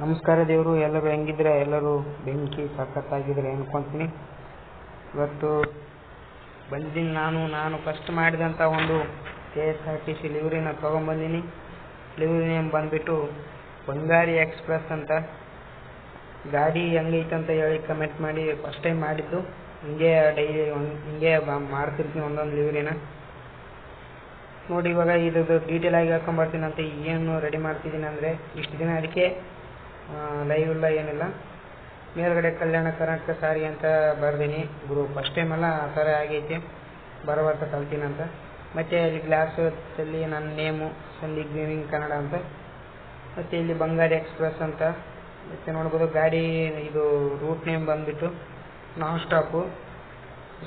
ನಮಸ್ಕಾರ ದೇವರು, ಎಲ್ಲರೂ ಹೆಂಗಿದ್ರೆ ಎಲ್ಲರೂ ಬೆಂಕಿ ಸಖತ್ತಾಗಿದ್ರೆ ಅನ್ಕೊಂತೀನಿ. ಇವತ್ತು ಬಂದಿನಿ ನಾನು ನಾನು ಫಸ್ಟ್ ಮಾಡಿದಂಥ ಒಂದು K S R T C ಲಿವ್ರಿನ ತೊಗೊಂಬಂದಿನಿ. ಲಿವ್ರಿ ಬಂದುಬಿಟ್ಟು ಬಂಗಾರಿ ಎಕ್ಸ್ಪ್ರೆಸ್ ಅಂತ. ಗಾಡಿ ಹೆಂಗೈತಂತ ಹೇಳಿ ಕಮೆಂಟ್ ಮಾಡಿ ಫಸ್ಟ್ ಟೈಮ್ ಮಾಡಿದ್ದು. ಹಿಂಗೆ ಡೈಲಿ ಹಿಂಗೆ ಮಾಡ್ತಿರ್ತೀನಿ ಒಂದೊಂದು ಲಿವ್ರಿನ ನೋಡಿ ಇವಾಗ ಇದ್ರದ್ದು ಡೀಟೇಲ್ ಆಗಿ ಹೇಳ್ಕೊಂಬರ್ತೀನಿ ಅಂತ ಏನು ರೆಡಿ ಮಾಡ್ತಿದ್ದೀನಿ ಅಂದರೆ ಇಷ್ಟು ದಿನ ಅದಕ್ಕೆ ಲೈವ್ ಇಲ್ಲ, ಏನಿಲ್ಲ. ಮೇಲ್ಗಡೆ ಕಲ್ಯಾಣ ಕರ್ನಾಟಕ ಸಾರಿ ಅಂತ ಬರ್ದೀನಿ. ಗುರು ಫಸ್ಟ್ ಟೈಮ್ ಎಲ್ಲ ಆ ಥರ ಆಗೈತೆ. ಬರಬರ್ತ ಕಲ್ತೀನಿ ಅಂತ. ಮತ್ತು ಅಲ್ಲಿ ಗ್ಲಾಸ್ ಅಲ್ಲಿ ನನ್ನ ನೇಮು ಸಂದೀಪ್ ಗ್ರೀನಿಂಗ್ ಕನ್ನಡ ಅಂತ. ಮತ್ತು ಇಲ್ಲಿ ಬಂಗಾರಿ ಎಕ್ಸ್ಪ್ರೆಸ್ ಅಂತ. ಮತ್ತು ನೋಡ್ಬೋದು ಗಾಡಿ, ಇದು ರೂಟ್ ನೇಮ್ ಬಂದುಬಿಟ್ಟು non stop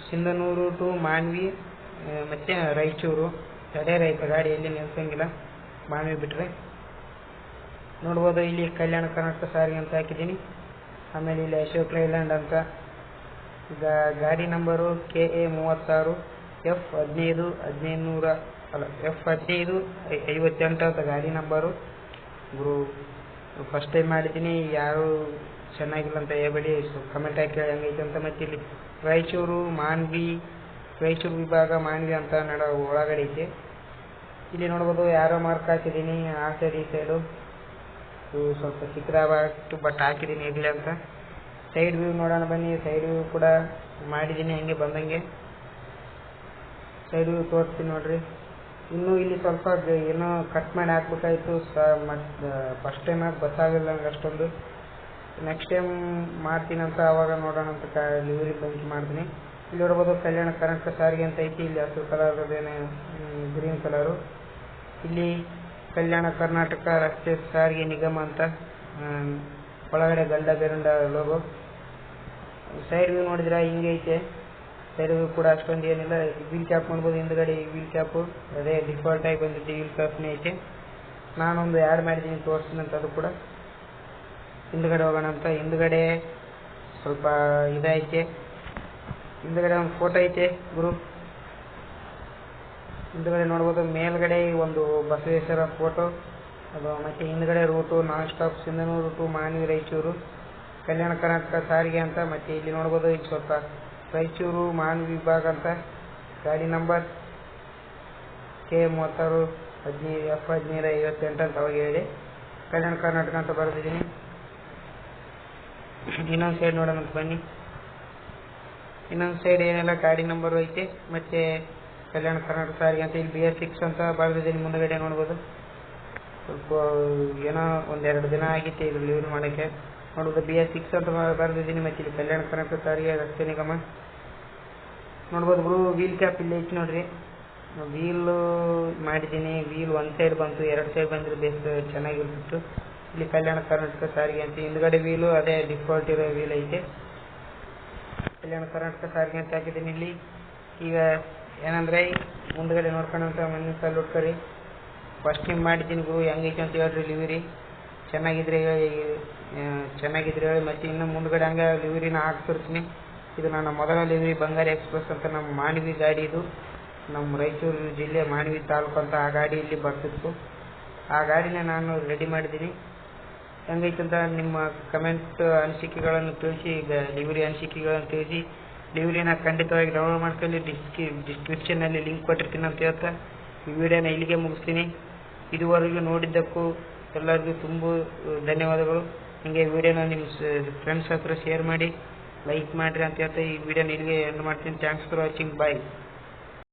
Sindhanur to Manvi ಮತ್ತು ರಾಯಚೂರು. ತಡೆ ಗಾಡಿ ಎಲ್ಲಿ ನಿಲ್ಸಂಗಿಲ್ಲ. ಮಾನ್ವಿ ಬಿಟ್ಟರೆ ನೋಡ್ಬೋದು, ಇಲ್ಲಿ ಕಲ್ಯಾಣ ಕರ್ನಾಟಕ ಸಾರಿಗೆ ಅಂತ ಹಾಕಿದ್ದೀನಿ. ಆಮೇಲೆ ಇಲ್ಲಿ ಅಶೋಕ್ ಲೈಲ್ಯಾಂಡ್ ಅಂತ. ಗಾಡಿ ನಂಬರು ಕೆ ಎ ಮೂವತ್ತಾರು, ಎಫ್ ಹದಿನೈದು ಹದಿನೈದು ನೂರ ಅಲ್ಲ, ಎಫ್ ಹದಿನೈದು, ಐವತ್ತೆಂಟು ಅಂತ ಗಾಡಿ ನಂಬರು. ಗುರು ಫಸ್ಟ್ ಟೈಮ್ ಮಾಡಿದ್ದೀನಿ. ಯಾರು ಚೆನ್ನಾಗಿಲ್ಲ ಅಂತ ಹೇಳ್ಬೇಡಿ. ಕಮೆಂಟ್ ಹಾಕಿ ಹೆಂಗೈತೆ ಅಂತ ಮತ್ತೆ ಇಲ್ಲಿ ರಾಯಚೂರು, ಮಾನ್ವಿ, ರಾಯಚೂರು ವಿಭಾಗ ಮಾನ್ವಿ ಅಂತ ನಡ ಒಳಗಡೆ ಐತೆ. ಇಲ್ಲಿ ನೋಡ್ಬೋದು, ಯಾರೋ ಮಾರ್ಕ್ ಹಾಕಿದ್ದೀನಿ ಆ ಸೈಡ್ ಈ ಸೈಡು ಇವು ಸ್ವಲ್ಪ ಚಿಕ್ಕದಾಗ್ಬಿಟ್ಟು ಬಟ್ ಹಾಕಿದ್ದೀನಿ ಇರಲಿ ಅಂತ. ಸೈಡ್ ವ್ಯೂ ನೋಡೋಣ ಬನ್ನಿ. ಸೈಡ್ ವ್ಯೂ ಕೂಡ ಮಾಡಿದ್ದೀನಿ ಹಂಗೆ ಬಂದಂಗೆ. ಸೈಡ್ ವ್ಯೂ ತೋರಿಸ್ತೀನಿ ನೋಡ್ರಿ. ಇನ್ನೂ ಇಲ್ಲಿ ಸ್ವಲ್ಪ ಏನೋ ಕಟ್ ಮಾಡಿ ಹಾಕ್ಬೇಕಾಯ್ತು. ಸ ಮತ್ತು ಫಸ್ಟ್ ಟೈಮ್ ಆಗಿ ಗೊತ್ತಾಗಲಿಲ್ಲ ನಂಗೆ ಅಷ್ಟೊಂದು. ನೆಕ್ಸ್ಟ್ ಟೈಮ್ ಮಾಡ್ತೀನಿ ಅಂತ ಅವಾಗ ನೋಡೋಣ ಅಂತ ಕ ಲಿವರಿ ಬಂಕ್ ಮಾಡ್ತೀನಿ. ಇಲ್ಲಿ ನೋಡ್ಬೋದು ಕಲ್ಯಾಣ ಕರ್ನಾಟಕ ಸಾರಿಗೆ ಅಂತ ಐತಿ. ಇಲ್ಲಿ ಹಸಿರು ಕಲರ್ದೇನೆ ಗ್ರೀನ್ ಕಲರು ಇಲ್ಲಿ ಕಲ್ಯಾಣ ಕರ್ನಾಟಕ ರಸ್ತೆ ಸಾರಿಗೆ ನಿಗಮ ಅಂತ ಒಳಗಡೆ ಗಂಡ ಬೇರಂಡ ಲೋಗೋ ಸೈಡ್ ವ್ಯೂ ನೋಡಿದ್ರೆ ಹಿಂಗೆ ಐತೆ. ಸೈಡ್ ವ್ಯೂ ಕೂಡ ಅಷ್ಟೊಂದು ಏನಿಲ್ಲ. ವೀಲ್ ಕ್ಯಾಪ್ ನೋಡ್ಬೋದು, ಹಿಂದ್ಗಡೆ ವೀಲ್ ಕ್ಯಾಪು ಅದೇ ಡಿಫಾಲ್ಟ್ ಆಗಿ ಬಂದಿದ್ದು ವೀಲ್ ಕ್ಯಾಪ್ನೇ ಐತೆ. ನಾನೊಂದು ಆ್ಯಡ್ ಮಾಡಿದ್ದೀನಿ, ತೋರಿಸ್ತೀನಿ ಅಂತ ಅದು ಕೂಡ. ಹಿಂದ್ಗಡೆ ಹೋಗೋಣ ಅಂತ. ಹಿಂದ್ಗಡೆ ಸ್ವಲ್ಪ ಇದೈತೆ ಹಿಂದ್ಗಡೆ ಒಂದು ಫೋಟೋ ಐತೆ, ಗುರು. ಹಿಂದ್ಗಡೆ ನೋಡಬಹುದು ಮೇಲ್ಗಡೆ ಒಂದು ಬಸವೇಶ್ವರ ಫೋಟೋ ಅದು ಮತ್ತೆ ಹಿಂದ್ಗಡೆ route non stop Sindhanur to Manvi Raichur, Kalyana Karnataka, ಸಾರಿಗೆ ಅಂತ ಮತ್ತೆ ಇಲ್ಲಿ ನೋಡಬಹುದು ಈಗ ಸ್ವಲ್ಪ ರಾಯಚೂರು ಮಾನ್ವಿ ವಿಭಾಗ ಅಂತ, ಗಾಡಿ ನಂಬರ್ ಕೆ ಮೂವತ್ತಾರು, ಹದಿನೈದು ಎಫ್ ಹದಿನೈದು ಐವತ್ತೆಂಟು ಅಂತ ಅವಾಗ ಹೇಳಿ, ಕಲ್ಯಾಣ ಕರ್ನಾಟಕ ಅಂತ ಬರೆದಿದ್ದೀನಿ. ಇನ್ನೊಂದು ಸೈಡ್ ನೋಡೋಣ ಬನ್ನಿ. ಇನ್ನೊಂದು ಸೈಡ್ ಏನೆಲ್ಲ ಗಾಡಿ ನಂಬರು ಐತೆ, ಮತ್ತು ಕಲ್ಯಾಣ ಕರ್ನಾಟಕ ಸಾರಿಗೆ ಅಂತ ಇಲ್ಲಿ ಬಿ ಎಸ್ ಸಿಕ್ಸ್ ಅಂತ ಬರೆದಿದ್ದೀನಿ ಮುಂದಗಡೆ ನೋಡ್ಬೋದು. ಸ್ವಲ್ಪ, ಏನೋ ಒಂದೆರಡು ದಿನ ಆಗಿತ್ತು ಇದು ಲೀವ್ ಮಾಡೋಕ್ಕೆ. ನೋಡ್ಬೋದು ಬಿ ಎಸ್ ಸಿಕ್ಸ್ ಅಂತ ಬರೆದಿದ್ದೀನಿ ಮತ್ತು ಇಲ್ಲಿ ಕಲ್ಯಾಣ ಕರ್ನಾಟಕ ಸಾರಿಗೆ ರಸ್ತೆ ನಿಗಮ. ನೋಡ್ಬೋದು ಗುರು ವೀಲ್ ಕ್ಯಾಪ್ ಇಲ್ಲಿ ಐತಿ ನೋಡ್ರಿ. ವೀಲು ಮಾಡಿದ್ದೀನಿ. ವೀಲ್ ಒಂದು ಸೈಡ್ ಬಂತು, ಎರಡು ಸೈಡ್ ಬಂದರೆ ಬೇಸ್ ಚೆನ್ನಾಗಿರ್ತಿತ್ತು. ಇಲ್ಲಿ ಕಲ್ಯಾಣ ಕರ್ನಾಟಕ ಸಾರಿಗೆ ಅಂತ ಹಿಂದ್ಗಡೆ ವೀಲು ಅದೇ ಡಿಫಾಲ್ಟ್ ಇರೋ ವೀಲ್ ಐತೆ. ಕಲ್ಯಾಣ ಕರ್ನಾಟಕ ಸಾರಿಗೆ ಅಂತ ಹಾಕಿದ್ದೀನಿ ಇಲ್ಲಿ. ಈಗ ಏನಂದರೆ, ಮುಂದ್ಗಡೆ ನೋಡ್ಕೊಂಡಂತ ಮನೆ ಸಲ ಹುಡ್ಕರಿ. ಫಸ್ಟ್ ಟೈಮ್ ಮಾಡಿದ್ದೀನಿ ಗುರು ಹೆಂಗೈತೆ ಅಂತ ಹೇಳ್ರಿ ಲಿವಿರಿ ಚೆನ್ನಾಗಿದ್ರೆ ಚೆನ್ನಾಗಿದ್ರೆ ಹೇಳಿ, ಮತ್ತೆ ಇನ್ನು ಮುಂದ್ಗಡೆ ಹಂಗೆ ಲಿವರಿನ ಹಾಕ್ತಿರ್ತೀನಿ. ಇದು ನನ್ನ ಮೊದಲ ಲಿವಿರಿ ಬಂಗಾರಿ ಎಕ್ಸ್ಪ್ರೆಸ್ ಅಂತ ನಮ್ಮ ಮಾನವಿ ಗಾಡಿ ಇದು. ನಮ್ಮ ರಾಯಚೂರು ಜಿಲ್ಲೆ ಮಾನವಿ ತಾಲೂಕು ಅಂತ ಆ ಗಾಡಿ ಇಲ್ಲಿ ಬರ್ತಿತ್ತು. ಆ ಗಾಡಿನ ನಾನು ರೆಡಿ ಮಾಡಿದ್ದೀನಿ. ಹೆಂಗೈತೆ ಅಂತ ನಿಮ್ಮ ಕಮೆಂಟ್ ಅನಿಸಿಕೆಗಳನ್ನು ತಿಳಿಸಿ ಲಿವರಿ ಅನಿಸಿಕೆಗಳನ್ನು ತಿಳಿಸಿ ಲಿವ್ರಿನ ಖಂಡಿತವಾಗಿ ಡೌನ್ಲೋಡ್ ಮಾಡ್ಕೊಳ್ಳಿ ಡಿಸ್ಕಿ ಲಿಂಕ್ ಕೊಟ್ಟಿರ್ತೀನಿ ಅಂತ ಹೇಳ್ತಾ ಈ ವಿಡಿಯೋನ ಇಲ್ಲಿಗೆ ಮುಗಿಸ್ತೀನಿ. ಇದುವರೆಗೂ ನೋಡಿದ್ದಕ್ಕೂ ಎಲ್ಲರಿಗೂ ತುಂಬ ಧನ್ಯವಾದಗಳು. ಹೀಗೆ ವಿಡಿಯೋನ ನಿಮ್ಮ ಫ್ರೆಂಡ್ಸ್ ಹತ್ರ ಶೇರ್ ಮಾಡಿ ಲೈಕ್ ಮಾಡಿರಿ ಅಂತ ಹೇಳ್ತಾ ಈ ವಿಡಿಯೋನ ಇಲ್ಲಿಗೆ ಎಂಡ್ ಮಾಡ್ತೀನಿ. Thanks for watching bye